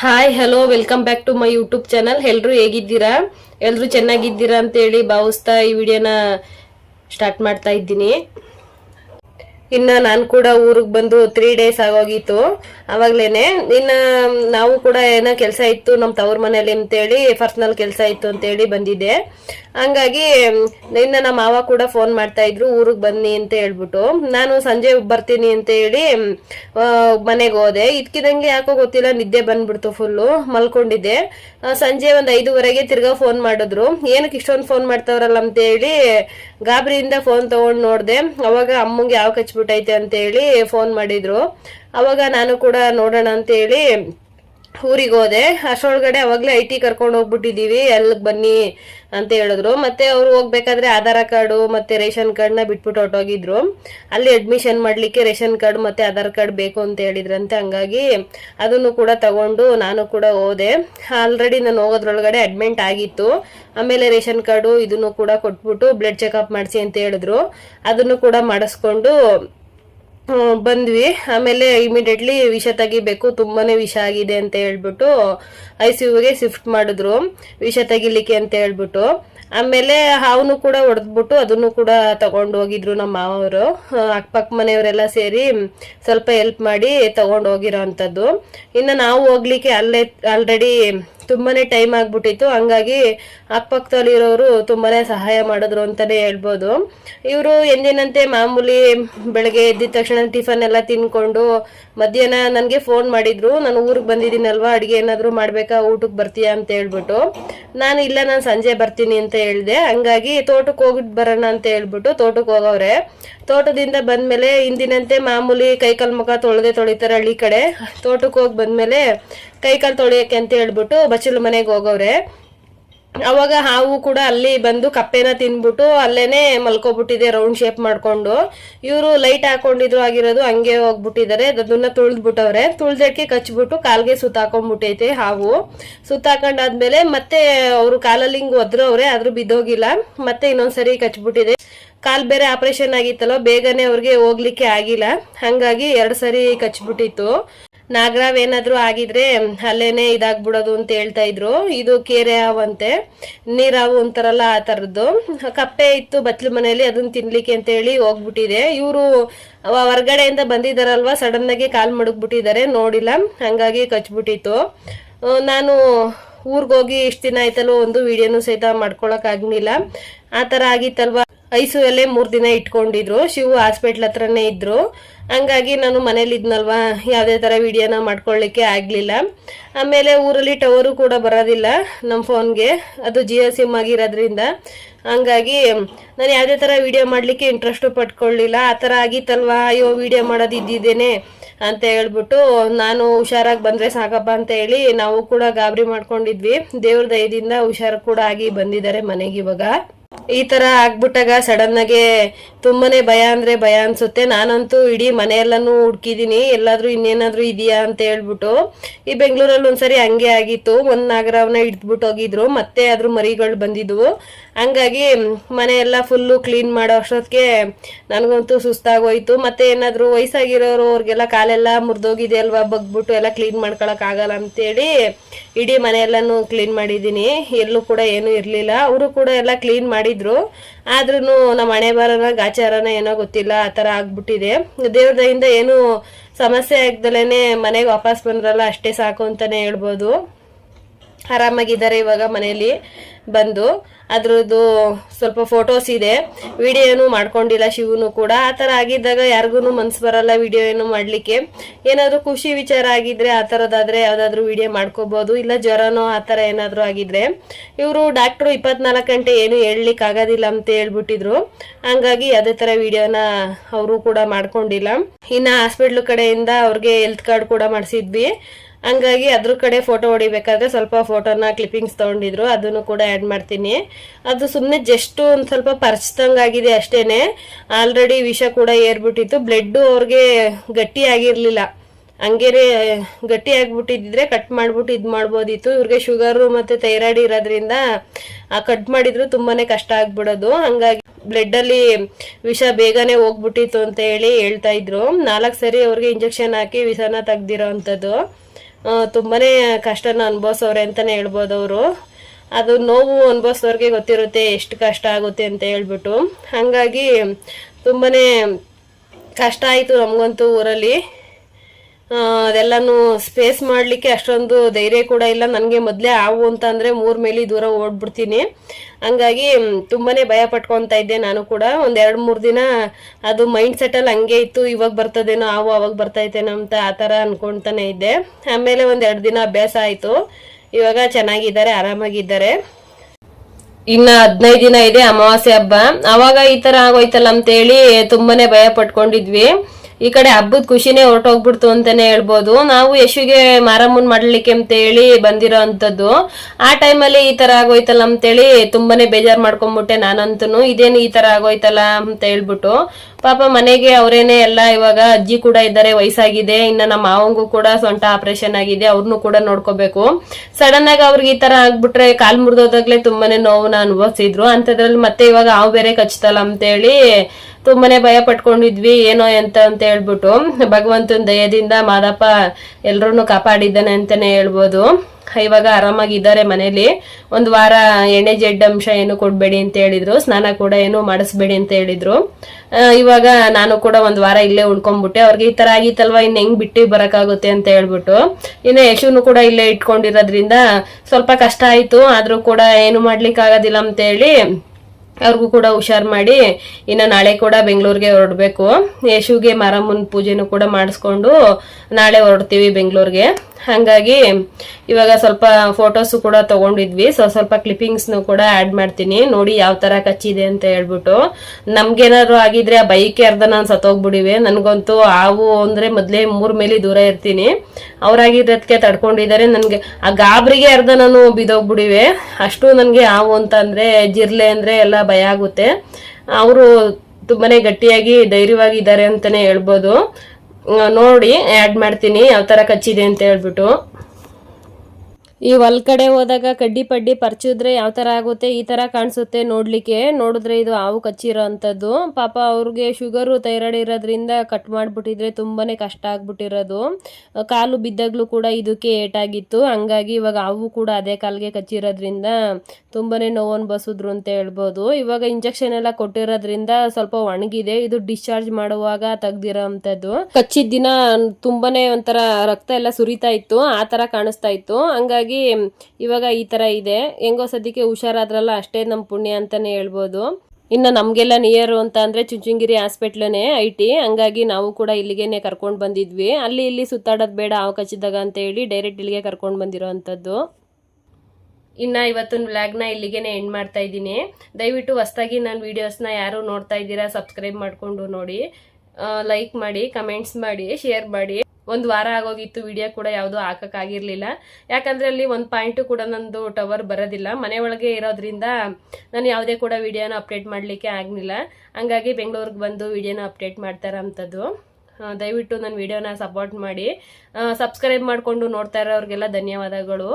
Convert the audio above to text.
Hi hello welcome back to my YouTube channel ಎಲ್ಲರೂ ಹೇಗಿದ್ದೀರಾ? ಎಲ್ಲರೂ ಚೆನ್ನಾಗಿದ್ದೀರಾ ಅಂತೇಳಿ ಭಾವಿಸ್ತಾ ಈ ವಿಡಿಯೋನ ಸ್ಟಾರ್ಟ್ ಮಾಡ್ತಾ ಇದ್ದೀನಿ. ಇನ್ನ ನಾನು ಕೂಡ ಊರಿಗೆ ಬಂದು ತ್ರೀ ಡೇಸ್ ಆಗೋಗಿತ್ತು ಅವಾಗ್ಲೇನೆ ಇನ್ನ ನಾವು ಕೂಡ ಏನೋ ಕೆಲಸ ಇತ್ತು ನಮ್ಮ ತವ್ರ ಮನೇಲಿ ಅಂತೇಳಿ ಪರ್ಸನಲ್ ಕೆಲಸ ಇತ್ತು ಅಂತೇಳಿ ಬಂದಿದ್ದೆ. ಹಂಗಾಗಿ ನಿನ್ನ ನಮ್ಮ ಮಾವ ಕೂಡ ಫೋನ್ ಮಾಡ್ತಾ ಇದ್ರು, ಊರಿಗೆ ಬನ್ನಿ ಅಂತ ಹೇಳ್ಬಿಟ್ಟು. ನಾನು ಸಂಜೆ ಬರ್ತೀನಿ ಅಂತ ಹೇಳಿ ಮನೆಗೆ ಹೋದೆ. ಇದ್ಕಿದಂಗೆ ಯಾಕೋ ಗೊತ್ತಿಲ್ಲ, ನಿದ್ದೆ ಬಂದ್ಬಿಡ್ತು ಫುಲ್ಲು ಮಲ್ಕೊಂಡಿದ್ದೆ. ಸಂಜೆ ಒಂದು ಐದುವರೆಗೆ ತಿರ್ಗಾ ಫೋನ್ ಮಾಡಿದ್ರು. ಏನಕ್ಕೆ ಇಷ್ಟೊಂದು ಫೋನ್ ಮಾಡ್ತಾವ್ರಲ್ಲ ಅಂತ ಹೇಳಿ, ಗಾಬರಿಯಿಂದ ಫೋನ್ ತಗೊಂಡು ನೋಡಿದೆ. ಅವಾಗ ಅಮ್ಮಂಗೆ ಯಾವ ಕಚ್ಬಿಟ್ಟೈತೆ ಅಂತ ಹೇಳಿ ಫೋನ್ ಮಾಡಿದ್ರು. ಅವಾಗ ನಾನು ಕೂಡ ನೋಡೋಣ ಅಂತ ಹೇಳಿ ಊರಿಗೆ ಹೋದೆ. ಅಷ್ಟೊಳಗಡೆ ಅವಾಗಲೇ ಐ ಟಿ ಕರ್ಕೊಂಡು ಹೋಗ್ಬಿಟ್ಟಿದ್ದೀವಿ ಎಲ್ಲಿಗೆ ಬನ್ನಿ ಅಂತ ಹೇಳಿದ್ರು. ಮತ್ತೆ ಅವರು ಹೋಗ್ಬೇಕಾದ್ರೆ ಆಧಾರ ಕಾರ್ಡು ಮತ್ತೆ ರೇಷನ್ ಕಾರ್ಡ್ನ ಬಿಟ್ಬಿಟ್ಟು ಹೊರಟೋಗಿದ್ರು. ಅಲ್ಲಿ ಅಡ್ಮಿಷನ್ ಮಾಡಲಿಕ್ಕೆ ರೇಷನ್ ಕಾರ್ಡ್ ಮತ್ತು ಆಧಾರ್ ಕಾರ್ಡ್ ಬೇಕು ಅಂತ ಹೇಳಿದ್ರಂತೆ. ಹಂಗಾಗಿ ಅದನ್ನು ಕೂಡ ತಗೊಂಡು ನಾನು ಕೂಡ ಹೋದೆ. ಆಲ್ರೆಡಿ ನಾನು ಹೋಗೋದ್ರೊಳಗಡೆ ಅಡ್ಮಿಂಟ್ ಆಗಿತ್ತು. ಆಮೇಲೆ ರೇಷನ್ ಕಾರ್ಡು ಇದನ್ನು ಕೂಡ ಕೊಟ್ಬಿಟ್ಟು ಬ್ಲಡ್ ಚೆಕಪ್ ಮಾಡಿಸಿ ಅಂತ ಹೇಳಿದ್ರು. ಅದನ್ನು ಕೂಡ ಮಾಡಿಸ್ಕೊಂಡು ಬಂದ್ವಿ. ಆಮೇಲೆ ಇಮಿಡಿಯೇಟ್ಲಿ ವಿಷ ತೆಗಿಬೇಕು. ತುಂಬಾನೇ ವಿಷ ಆಗಿದೆ ಅಂತ ಹೇಳ್ಬಿಟ್ಟು ಐ ಸಿ ಯುಗೆ ಶಿಫ್ಟ್ ಮಾಡಿದ್ರು. ವಿಷ ತೆಗಿಲಿಕ್ಕೆ ಅಂತ ಹೇಳ್ಬಿಟ್ಟು. ಆಮೇಲೆ ಹಾವನು ಕೂಡ ಹೊಡೆದ್ಬಿಟ್ಟು ಅದನ್ನು ಕೂಡ ತಗೊಂಡು ಹೋಗಿದ್ರು ನಮ್ಮ ಮಾವರು ಅಕ್ಕಪಕ್ಕ ಮನೆಯವರೆಲ್ಲ ಸೇರಿ ಸ್ವಲ್ಪ ಹೆಲ್ಪ್ ಮಾಡಿ ತಗೊಂಡು ಹೋಗಿರೋ ಅಂಥದ್ದು. ಇನ್ನು ನಾವು ಹೋಗ್ಲಿಕ್ಕೆ ಅಲ್ಲೇ ಆಲ್ರೆಡಿ ತುಂಬಾನೇ ಟೈಮ್ ಆಗ್ಬಿಟ್ಟಿತ್ತು. ಹಂಗಾಗಿ ಅಕ್ಕಪಕ್ಕದಲ್ಲಿರೋರು ತುಂಬಾನೇ ಸಹಾಯ ಮಾಡಿದ್ರು ಅಂತಲೇ ಹೇಳ್ಬೋದು. ಇವರು ಎಂದಿನಂತೆ ಮಾಮೂಲಿ ಬೆಳಗ್ಗೆ ಎದ್ದಿದ ತಕ್ಷಣ ಟಿಫನ್ ಎಲ್ಲ ತಿನ್ಕೊಂಡು ಮಧ್ಯಾಹ್ನ ನನಗೆ ಫೋನ್ ಮಾಡಿದ್ರು. ನಾನು ಊರಿಗೆ ಬಂದಿದ್ದೀನಲ್ವಾ? ಅಡುಗೆ ಏನಾದರೂ ಮಾಡಬೇಕಾ? ಊಟಕ್ಕೆ ಬರ್ತೀಯಾ ಅಂತ ಹೇಳ್ಬಿಟ್ಟು. ನಾನು ಇಲ್ಲ, ನಾನು ಸಂಜೆ ಬರ್ತೀನಿ ಅಂತ ಹೇಳಿದೆ. ಹಂಗಾಗಿ ತೋಟಕ್ಕೆ ಹೋಗಿಟ್ಟು ಬರೋಣ ಅಂತ ಹೇಳ್ಬಿಟ್ಟು ತೋಟಕ್ಕೆ ಹೋಗವ್ರೆ. ತೋಟದಿಂದ ಬಂದಮೇಲೆ ಇಂದಿನಂತೆ ಮಾಮೂಲಿ ಕೈಕಾಲು ಮುಖ ತೊಳೆದೇ ತೊಳಿತಾರೆ ಹಳ್ಳಿ ಕಡೆ. ತೋಟಕ್ಕೆ ಹೋಗಿ ಬಂದ್ಮೇಲೆ ಕೈಕಾಲು ತೊಳಿಯಕ್ಕೆ ಅಂತ ಹೇಳ್ಬಿಟ್ಟು ಬಚ್ಚಲು ಮನೆಗೆ ಹೋಗೋರೆ ಅವಾಗ ಹಾವು ಕೂಡ ಅಲ್ಲಿ ಬಂದು ಕಪ್ಪೆನ ತಿನ್ಬಿಟ್ಟು ಅಲ್ಲೇನೆ ಮಲ್ಕೊಬಿಟ್ಟಿದೆ ರೌಂಡ್ ಶೇಪ್ ಮಾಡ್ಕೊಂಡು. ಇವರು ಲೈಟ್ ಹಾಕೊಂಡಿದ್ರು ಆಗಿರೋದು ಹಂಗೆ ಹೋಗ್ಬಿಟ್ಟಿದ್ದಾರೆ, ಅದನ್ನ ತುಳಿದ್ಬಿಟ್ಟವ್ರೆ. ತುಳ್ದಕ್ಕೆ ಕಚ್ಬಿಟ್ಟು ಕಾಲ್ಗೆ ಸುತ್ತಾಕೊಂಡ್ಬಿಟ್ಟೈತೆ ಹಾವು. ಸುತ್ತಾಕೊಂಡಾದ್ಮೇಲೆ ಮತ್ತೆ ಅವರು ಕಾಲಲ್ಲಿ ಹಿಂಗ್ ಒದ್ರವ್ರೆ, ಆದ್ರೂ ಬಿದ್ದೋಗಿಲ್ಲ. ಮತ್ತೆ ಇನ್ನೊಂದ್ಸರಿ ಕಚ್ಬಿಟ್ಟಿದೆ. ಕಾಲ್ ಬೇರೆ ಆಪರೇಷನ್ ಆಗಿತ್ತಲ್ಲ, ಬೇಗನೆ ಅವ್ರಿಗೆ ಹೋಗ್ಲಿಕ್ಕೆ ಆಗಿಲ್ಲ. ಹಂಗಾಗಿ ಎರಡು ಸರಿ ಕಚ್ಬಿಟ್ಟಿತ್ತು. ನಾಗರಾವ್ ಏನಾದ್ರೂ ಆಗಿದ್ರೆ ಅಲ್ಲೇನೆ ಇದಾಗ್ಬಿಡೋದು ಅಂತ ಹೇಳ್ತಾ ಇದ್ರು. ಇದು ಕೇರೆ ಹಾವಂತೆ. ನೀರಾವು ಅಂತಾರಲ್ಲ ಆ ಥರದ್ದು ಕಪ್ಪೆ ಇತ್ತು ಬತ್ಲು ಮನೆಯಲ್ಲಿ, ಅದನ್ನ ತಿನ್ಲಿಕ್ಕೆ ಅಂತ ಹೇಳಿ ಹೋಗ್ಬಿಟ್ಟಿದೆ. ಇವರು ಹೊರ್ಗಡೆಯಿಂದ ಬಂದಿದಾರಲ್ವಾ ಸಡನ್ ಆಗಿ ಕಾಲ್ ಮಡಗ್ಬಿಟ್ಟಿದ್ದಾರೆ. ನೋಡಿಲ್ಲ, ಹಂಗಾಗಿ ಕಚ್ಬಿಟ್ಟಿತ್ತು. ನಾನು ಊರಿಗೋಗಿ ಹೋಗಿ ಇಷ್ಟ ದಿನ ಆಯ್ತಲ್ವ ಒಂದು ವಿಡಿಯೋನು ಸಹಿತ ಮಾಡ್ಕೊಳಕ್ ಆಗ್ಲಿಲ್ಲ. ಆ ಥರ ಆಗಿತ್ತಲ್ವಾ? ಐಸು ಅಲ್ಲೇ ಮೂರ್ ದಿನ ಇಟ್ಕೊಂಡಿದ್ರು. ಶಿವು ಹಾಸ್ಪಿಟ್ಲ್ ಹತ್ರನೇ ಇದ್ದರು ಹಂಗಾಗಿ ನಾನು ಮನೇಲಿ ಇದ್ನಲ್ವಾ? ಯಾವುದೇ ಥರ ವಿಡಿಯೋನ ಮಾಡ್ಕೊಳ್ಳಿಕ್ಕೆ ಆಗಲಿಲ್ಲ. ಆಮೇಲೆ ಊರಲ್ಲಿ ಟವರು ಕೂಡ ಬರೋದಿಲ್ಲ ನಮ್ಮ ಫೋನ್ಗೆ ಅದು ಜಿಯೋ ಸಿಮ್ ಆಗಿರೋದ್ರಿಂದ. ಹಂಗಾಗಿ ನಾನು ಯಾವುದೇ ಥರ ವಿಡಿಯೋ ಮಾಡಲಿಕ್ಕೆ ಇಂಟ್ರೆಸ್ಟು ಪಟ್ಕೊಳ್ಳಿಲ್ಲ ಆ ಥರ ಆಗಿತ್ತಲ್ವಾ? ಅಯ್ಯೋ ವಿಡಿಯೋ ಮಾಡೋದು ಇದ್ದಿದ್ದೇನೆ ಅಂತ ಹೇಳ್ಬಿಟ್ಟು ನಾನು ಹುಷಾರಾಗಿ ಬಂದರೆ ಸಾಕಪ್ಪ ಅಂತ ಹೇಳಿ ನಾವು ಕೂಡ ಗಾಬರಿ ಮಾಡ್ಕೊಂಡಿದ್ವಿ. ದೇವ್ರ ದಯದಿಂದ ಹುಷಾರು ಕೂಡ ಆಗಿ ಬಂದಿದ್ದಾರೆ ಮನೆಗೆ ಇವಾಗ. ಈ ತರ ಆಗ್ಬಿಟ್ಟಾಗ ಆಗಿ ತುಂಬಾನೇ ಭಯ ಅಂದ್ರೆ ಭಯ ಅನ್ಸುತ್ತೆ. ನಾನಂತೂ ಇಡೀ ಮನೆಯೆಲ್ಲಾನು ಹುಡ್ಕಿದೀನಿ. ಎಲ್ಲಾದ್ರೂ ಇನ್ನೇನಾದರೂ ಇದೆಯಾ ಅಂತ ಹೇಳ್ಬಿಟ್ಟು ಈ ಬೆಂಗಳೂರಲ್ಲಿ ಒಂದ್ಸರಿ ಹಂಗೆ ಆಗಿತ್ತು. ಒಂದ್ ನಾಗರವನ್ನ ಹಿಡ್ದ್ಬಿಟ್ಟು ಹೋಗಿದ್ರು. ಮತ್ತೆ ಅದ್ರ ಮರಿಗಳು ಬಂದಿದ್ವು. ಹಂಗಾಗಿ ಮನೆಯೆಲ್ಲ ಫುಲ್ಲು ಕ್ಲೀನ್ ಮಾಡೋ ಅಷ್ಟೊತ್ತಿಗೆ ನನಗಂತೂ ಸುಸ್ತಾಗೋಯ್ತು. ಮತ್ತೆ ಏನಾದರೂ ವಯಸ್ಸಾಗಿರೋರು ಅವ್ರಿಗೆಲ್ಲ ಕಾಲೆಲ್ಲ ಮುರಿದೋಗಿದೆ ಅಲ್ವಾ ಬಗ್ಬಿಟ್ಟು ಎಲ್ಲ ಕ್ಲೀನ್ ಮಾಡ್ಕೊಳಕ್ ಆಗಲ್ಲ ಅಂತೇಳಿ ಇಡೀ ಮನೆಯೆಲ್ಲಾನು ಕ್ಲೀನ್ ಮಾಡಿದ್ದೀನಿ ಎಲ್ಲೂ ಕೂಡ ಏನೂ ಇರಲಿಲ್ಲ. ಅವರು ಕೂಡ ಎಲ್ಲ ಕ್ಲೀನ್ ಮಾಡಿದ್ರು ಆದ್ರೂ ನಮ್ಮ ಹಣೆ ಬಾರನ ಗಾಚಾರನ ಏನೋ ಗೊತ್ತಿಲ್ಲ, ಆ ಥರ ಆಗ್ಬಿಟ್ಟಿದೆ. ದೇವ್ರ ದಯಿಂದ ಏನು ಸಮಸ್ಯೆ ಆಗ್ದಲೇನೆ ಮನೆಗೆ ವಾಪಸ್ ಬಂದ್ರಲ್ಲ ಅಷ್ಟೇ ಸಾಕು ಅಂತಾನೆ ಹೇಳ್ಬೋದು. ಆರಾಮಾಗಿದ್ದಾರೆ ಇವಾಗ ಮನೆಯಲ್ಲಿ ಬಂದು. ಅದ್ರದ್ದು ಸ್ವಲ್ಪ ಫೋಟೋಸ್ ಇದೆ. ವಿಡಿಯೋ ಏನು ಮಾಡ್ಕೊಂಡಿಲ್ಲ ಶಿವನು ಕೂಡ. ಆ ಥರ ಆಗಿದ್ದಾಗ ಯಾರಿಗೂ ಮನ್ಸು ಬರಲ್ಲ ವಿಡಿಯೋ ಏನು ಮಾಡಲಿಕ್ಕೆ. ಏನಾದರೂ ಖುಷಿ ವಿಚಾರ ಆಗಿದ್ರೆ ಆ ಥರದ್ದಾದರೆ ಯಾವುದಾದ್ರೂ ವಿಡಿಯೋ ಮಾಡ್ಕೋಬೋದು. ಇಲ್ಲ ಜ್ವರನೋ ಆ ಥರ ಏನಾದರೂ ಆಗಿದ್ರೆ ಇವರು ಡಾಕ್ಟ್ರು ಇಪ್ಪತ್ನಾಲ್ಕು ಗಂಟೆ ಏನು ಹೇಳಲಿಕ್ಕೆ ಆಗೋದಿಲ್ಲ ಅಂತ ಹೇಳ್ಬಿಟ್ಟಿದ್ರು. ಹಂಗಾಗಿ ಯಾವುದೇ ಥರ ವಿಡಿಯೋನ ಅವರು ಕೂಡ ಮಾಡ್ಕೊಂಡಿಲ್ಲ. ಇನ್ನು ಹಾಸ್ಪಿಟ್ಲ್ ಕಡೆಯಿಂದ ಅವ್ರಿಗೆ ಹೆಲ್ತ್ ಕಾರ್ಡ್ ಕೂಡ ಮಾಡಿಸಿದ್ವಿ. ಹಂಗಾಗಿ ಅದ್ರ ಕಡೆ ಫೋಟೋ ಹೊಡಿಬೇಕಾದ್ರೆ ಸ್ವಲ್ಪ ಫೋಟೋನ ಕ್ಲಿಪ್ಪಿಂಗ್ಸ್ ತೊಗೊಂಡಿದ್ರು, ಅದನ್ನು ಕೂಡ ಆ್ಯಡ್ ಮಾಡ್ತೀನಿ. ಅದು ಸುಮ್ಮನೆ ಜಸ್ಟ್ ಒಂದು ಸ್ವಲ್ಪ ಪರ್ಚ್ದಂಗಾಗಿದೆ ಅಷ್ಟೇ ಆಲ್ರೆಡಿ ವಿಷ ಕೂಡ ಏರ್ಬಿಟ್ಟಿತ್ತು. ಬ್ಲಡ್ಡು ಅವ್ರಿಗೆ ಗಟ್ಟಿ ಆಗಿರಲಿಲ್ಲ. ಹಂಗೇನೆ ಗಟ್ಟಿ ಆಗ್ಬಿಟ್ಟಿದ್ರೆ ಕಟ್ ಮಾಡ್ಬಿಟ್ಟು ಇದು ಮಾಡ್ಬೋದಿತ್ತು. ಇವ್ರಿಗೆ ಶುಗರು ಮತ್ತು ಥೈರಾಯ್ಡ್ ಇರೋದ್ರಿಂದ ಆ ಕಟ್ ಮಾಡಿದ್ರು ತುಂಬಾನೇ ಕಷ್ಟ ಆಗ್ಬಿಡೋದು. ಹಂಗಾಗಿ ಬ್ಲೆಡ್ಡಲ್ಲಿ ವಿಷ ಬೇಗನೆ ಹೋಗ್ಬಿಟ್ಟಿತ್ತು ಅಂತ ಹೇಳಿ ಹೇಳ್ತಾ ಇದ್ರು. ನಾಲ್ಕು ಸರಿ ಅವ್ರಿಗೆ ಇಂಜೆಕ್ಷನ್ ಹಾಕಿ ವಿಷನ ತೆಗ್ದಿರೋ ಅಂಥದ್ದು ಆ, ತುಂಬಾನೇ ಕಷ್ಟನ ಅನುಭವಿಸೋರೆ ಅಂತಲೇ ಹೇಳ್ಬೋದು ಅವರು. ಅದು ನೋವು ಅನುಭವಿಸೋರಿಗೆ ಗೊತ್ತಿರುತ್ತೆ ಎಷ್ಟು ಕಷ್ಟ ಆಗುತ್ತೆ ಅಂತ ಹೇಳ್ಬಿಟ್ಟು. ಹಾಗಾಗಿ ತುಂಬಾ ಕಷ್ಟ ಆಯಿತು ನಮಗಂತೂ ಊರಲ್ಲಿ. ಅದೆಲ್ಲನೂ ಸ್ಪೇಸ್ ಮಾಡಲಿಕ್ಕೆ ಅಷ್ಟೊಂದು ಧೈರ್ಯ ಕೂಡ ಇಲ್ಲ. ನನಗೆ ಮೊದಲೇ ಆವು ಅಂತಂದರೆ ಮೂರು ಮೇಲೆ ದೂರ ಓಡ್ಬಿಡ್ತೀನಿ. ಹಂಗಾಗಿ ತುಂಬಾ ತುಂಬಾನೇ ಭಯ ಪಟ್ಕೊತಾ ಇದ್ದೆ ನಾನು ಕೂಡ. ಒಂದು ಎರಡು ಮೂರು ದಿನ ಅದು ಮೈಂಡ್ ಸೆಟ್ಟಲ್ಲಿ ಹಂಗೆ ಇತ್ತು, ಇವಾಗ ಬರ್ತದೇನೋ ಆವು, ಅವಾಗ ಬರ್ತೈತೇನೋ ಅಂತ ಆ ಥರ ಅನ್ಕೊಳ್ತಾನೆ ಇದ್ದೆ. ಆಮೇಲೆ ಒಂದು ಎರಡು ದಿನ ಅಭ್ಯಾಸ ಆಯಿತು. ಇವಾಗ ಚೆನ್ನಾಗಿದ್ದಾರೆ, ಆರಾಮಾಗಿದ್ದಾರೆ. ಇನ್ನ ಹದಿನೈದು ದಿನ ಇದೆ ಅಮಾವಾಸ್ಯೆ ಹಬ್ಬ. ಅವಾಗ ಈ ತರ ಆಗೋಯ್ತಲ್ಲ ಅಂತೇಳಿ, ತುಂಬಾನೇ ಭಯ ಪಟ್ಕೊಂಡಿದ್ವಿ. ಈ ಕಡೆ ಹಬ್ಬದ ಖುಷಿನೇ ಹೊರಟೋಗ್ಬಿಡ್ತು ಅಂತಾನೆ ಹೇಳ್ಬೋದು. ನಾವು ಯಶುಗೆ ಮಾರಮ್ಮನ್ ಮಾಡ್ಲಿಕ್ಕೆ ಅಂತ ಹೇಳಿ ಬಂದಿರೋ ಅಂಥದ್ದು. ಆ ಟೈಮಲ್ಲಿ ಈ ತರ ಆಗೋಯ್ತಲ್ಲ ಅಂತೇಳಿ ತುಂಬಾನೇ ಬೇಜಾರ್ ಮಾಡ್ಕೊಂಡ್ಬಿಟ್ಟೆ ನಾನಂತೂ ಇದೇನು ಈ ತರ ಆಗೋಯ್ತಲ್ಲ ಅಂತ ಹೇಳ್ಬಿಟ್ಟು. ಪಾಪ ಮನೆಗೆ ಅವರೇನೆ ಎಲ್ಲ ಇವಾಗ ಅಜ್ಜಿ ಕೂಡ ಇದ್ದಾರೆ, ವಯಸ್ಸಾಗಿದೆ. ಇನ್ನ ನಮ್ಮ ಮಾವಂಗೂ ಕೂಡ ಸೊಂಟ ಆಪರೇಷನ್ ಆಗಿದೆ. ಅವ್ರನ್ನೂ ಕೂಡ ನೋಡ್ಕೋಬೇಕು. ಸಡನ್ ಆಗಿ ಅವ್ರಿಗೆ ಈ ತರ ಆಗ್ಬಿಟ್ರೆ ಕಾಲ್ ಮುರಿದೋದಾಗ್ಲೇ ತುಂಬಾನೇ ನೋವನ್ನ ಅನುಭವಿಸಿದ್ರು. ಅಂತದ್ರಲ್ಲಿ ಮತ್ತೆ ಇವಾಗ ಹಾವು ಬೇರೆ ಕಚ್ತಲ್ಲ ಅಂತೇಳಿ ತುಂಬಾನೇ ಭಯ ಪಟ್ಕೊಂಡಿದ್ವಿ, ಏನೋ ಎಂತ ಅಂತ ಹೇಳ್ಬಿಟ್ಟು. ಭಗವಂತನ ದಯದಿಂದ ಮಾದಪ್ಪ ಎಲ್ರೂ ಕಾಪಾಡಿದ್ದಾನೆ ಅಂತಾನೆ ಹೇಳ್ಬೋದು. ಇವಾಗ ಆರಾಮಾಗಿದ್ದಾರೆ ಮನೇಲಿ. ಒಂದು ವಾರ ಎಣ್ಣೆ ಜಡ್ಡಂಶ ಏನು ಕೊಡ್ಬೇಡಿ ಅಂತ ಹೇಳಿದ್ರು. ಸ್ನಾನ ಕೂಡ ಏನು ಮಾಡಿಸ್ಬೇಡಿ ಅಂತ ಹೇಳಿದ್ರು. ಇವಾಗ ನಾನು ಕೂಡ ಒಂದು ವಾರ ಇಲ್ಲೇ ಉಳ್ಕೊಂಡ್ಬಿಟ್ಟೆ ಅವ್ರಿಗೆ ಈ ತರ ಆಗಿತ್ತಲ್ವಾ, ಇನ್ನು ಹೆಂಗ್ ಬಿಟ್ಟು ಬರಕಾಗುತ್ತೆ ಅಂತ ಹೇಳ್ಬಿಟ್ಟು. ಇನ್ನು ಯಶುನು ಕೂಡ ಇಲ್ಲೇ ಇಟ್ಕೊಂಡಿರೋದ್ರಿಂದ ಸ್ವಲ್ಪ ಕಷ್ಟ ಆಯ್ತು. ಆದ್ರೂ ಕೂಡ ಏನು ಮಾಡ್ಲಿಕ್ಕೆ ಆಗೋದಿಲ್ಲ ಅಂತ ಹೇಳಿ ಅವ್ರಿಗೂ ಕೂಡ ಹುಷಾರ್ ಮಾಡಿ, ಇನ್ನು ನಾಳೆ ಕೂಡ ಬೆಂಗಳೂರಿಗೆ ಹೊರಡಬೇಕು. ಯೇಶುಗೆ ಮಾರಮ್ಮನ ಪೂಜೆನೂ ಕೂಡ ಮಾಡಿಸ್ಕೊಂಡು ನಾಳೆ ಹೊರಡ್ತೀವಿ ಬೆಂಗಳೂರಿಗೆ. ಹಾಗಾಗಿ ಇವಾಗ ಸ್ವಲ್ಪ ಫೋಟೋಸು ಕೂಡ ತಗೊಂಡಿದ್ವಿ. ಸೊ ಸ್ವಲ್ಪ ಕ್ಲಿಪ್ಪಿಂಗ್ಸ್ನು ಕೂಡ ಆ್ಯಡ್ ಮಾಡ್ತೀನಿ. ನೋಡಿ ಯಾವ ಥರ ಕಚ್ಚಿದೆ ಅಂತ ಹೇಳ್ಬಿಟ್ಟು. ನಮ್ಗೇನಾದ್ರು ಆಗಿದ್ರೆ ಆ ಬೈಕ್ ಅರ್ಧ ನಾನು ಸತ್ತೋಗ್ಬಿಡಿವೆ ನನಗಂತೂ ಹಾವು ಅಂದರೆ ಮೊದಲೇ ಮೂರು ಮೇಲೆ ದೂರ ಇರ್ತೀನಿ. ಅವರಾಗಿದ್ದಕ್ಕೆ ತಡ್ಕೊಂಡಿದ್ದಾರೆ. ನನಗೆ ಆ ಗಾಬರಿಗೆ ಅರ್ಧ ನಾನು ಬಿದೋಗ್ಬಿಡಿವೆ ಅಷ್ಟು ನನಗೆ ಹಾವು ಅಂತ ಅಂದರೆ ಜಿರ್ಲೆ ಅಂದರೆ ಎಲ್ಲ ಭಯ ಆಗುತ್ತೆ. ಅವರು ತುಂಬಾನೇ ಗಟ್ಟಿಯಾಗಿ ಧೈರ್ಯವಾಗಿದ್ದಾರೆ ಅಂತಲೇ ಹೇಳ್ಬೋದು. ನೋಡಿ ಆ್ಯಡ್ ಮಾಡ್ತೀನಿ ಯಾವ ಥರ ಕಚ್ಚಿದೆ ಅಂತ ಹೇಳ್ಬಿಟ್ಟು. ಈ ಹೊಲ್ ಕಡೆ ಹೋದಾಗ ಕಡ್ಡಿ ಪಡ್ಡಿ ಪರ್ಚಿದ್ರೆ ಯಾವ ತರ ಆಗುತ್ತೆ, ಈ ತರ ಕಾಣಿಸುತ್ತೆ ನೋಡಲಿಕ್ಕೆ. ನೋಡಿದ್ರೆ ಇದು ಹಾವು ಕಚ್ಚಿರೋ ಅಂಥದ್ದು. ಪಾಪ ಅವ್ರಿಗೆ ಶುಗರು ಥೈರಾಯ್ಡ್ ಇರೋದ್ರಿಂದ ಕಟ್ ಮಾಡಿಬಿಟ್ಟಿದ್ರೆ ತುಂಬಾ ಕಷ್ಟ ಆಗ್ಬಿಟ್ಟಿರೋದು. ಕಾಲು ಬಿದ್ದಾಗಲೂ ಕೂಡ ಇದಕ್ಕೆ ಏಟಾಗಿತ್ತು. ಹಂಗಾಗಿ ಇವಾಗ ಹಾವು ಕೂಡ ಅದೇ ಕಾಲಿಗೆ ಕಚ್ಚಿರೋದ್ರಿಂದ ತುಂಬಾ ನೋವು ಅನ್ಬಸಿದ್ರು ಅಂತ ಹೇಳ್ಬೋದು. ಇವಾಗ ಇಂಜೆಕ್ಷನ್ ಎಲ್ಲ ಕೊಟ್ಟಿರೋದ್ರಿಂದ ಸ್ವಲ್ಪ ಒಣಗಿದೆ. ಇದು ಡಿಸ್ಚಾರ್ಜ್ ಮಾಡುವಾಗ ತೆಗ್ದಿರೋ ಅಂಥದ್ದು. ಕಚ್ಚಿದ ದಿನ ತುಂಬಾನೇ ಒಂಥರ ರಕ್ತ ಎಲ್ಲ ಸುರಿತಾ ಇತ್ತು. ಆ ಥರ ಕಾಣಿಸ್ತಾ ಇತ್ತು. ಹಂಗಾಗಿ ಇವಾಗ ಈ ಥರ ಇದೆ. ಹೆಂಗೋ ಸದ್ಯಕ್ಕೆ ಹುಷಾರಾದ್ರಲ್ಲ ಅಷ್ಟೇ ನಮ್ಮ ಪುಣ್ಯ ಅಂತಾನೆ ಹೇಳ್ಬೋದು. ಇನ್ನು ನಮಗೆಲ್ಲ ನಿಯರು ಅಂತ ಅಂದರೆ ಚುಂಚುಂಗಿರಿ ಹಾಸ್ಪಿಟ್ಲನೇ ಐ ಟಿ. ಹಂಗಾಗಿ ನಾವು ಕೂಡ ಇಲ್ಲಿಗೇನೆ ಕರ್ಕೊಂಡು ಬಂದಿದ್ವಿ. ಅಲ್ಲಿ ಇಲ್ಲಿ ಸುತ್ತಾಡೋದು ಬೇಡ ಕಚ್ಚಿದಾಗ ಅಂತ ಹೇಳಿ ಡೈರೆಕ್ಟ್ ಇಲ್ಲಿಗೆ ಕರ್ಕೊಂಡು ಬಂದಿರೋ ಅಂಥದ್ದು. ಇನ್ನು ಇವತ್ತಿನ ವ್ಲಾಗ್ನ ಇಲ್ಲಿಗೆ ಎಂಡ್ ಮಾಡ್ತಾ ಇದ್ದೀನಿ. ದಯವಿಟ್ಟು ಹೊಸ್ದಾಗಿ ನನ್ನ ವೀಡಿಯೋಸ್ನ ಯಾರು ನೋಡ್ತಾ ಇದ್ದೀರಾ ಸಬ್ಸ್ಕ್ರೈಬ್ ಮಾಡಿಕೊಂಡು ನೋಡಿ. ಲೈಕ್ ಮಾಡಿ ಕಮೆಂಟ್ಸ್ ಮಾಡಿ ಶೇರ್ ಮಾಡಿ. ಒಂದು ವಾರ ಆಗೋಗಿತ್ತು ವಿಡಿಯೋ ಕೂಡ ಯಾವುದೂ ಹಾಕೋಕ್ಕಾಗಿರಲಿಲ್ಲ. ಯಾಕಂದರೆ ಅಲ್ಲಿ ಒಂದು ಪಾಯಿಂಟು ಕೂಡ ನಂದು ಟವರ್ ಬರೋದಿಲ್ಲ. ಮನೆ ಒಳಗೆ ಇರೋದ್ರಿಂದ ನಾನು ಯಾವುದೇ ಕೂಡ ವಿಡಿಯೋನ ಅಪ್ಡೇಟ್ ಮಾಡಲಿಕ್ಕೆ ಆಗಲಿಲ್ಲ. ಹಂಗಾಗಿ ಬೆಂಗಳೂರಿಗೆ ಬಂದು ವಿಡಿಯೋನ ಅಪ್ಡೇಟ್ ಮಾಡ್ತಾರೆ ಅಂಥದ್ದು ದಯವಿಟ್ಟು ನನ್ನ ವಿಡಿಯೋನ ಸಪೋರ್ಟ್ ಮಾಡಿ. ಸಬ್ಸ್ಕ್ರೈಬ್ ಮಾಡಿಕೊಂಡು ನೋಡ್ತಾ ಇರೋರಿಗೆಲ್ಲ ಧನ್ಯವಾದಗಳು.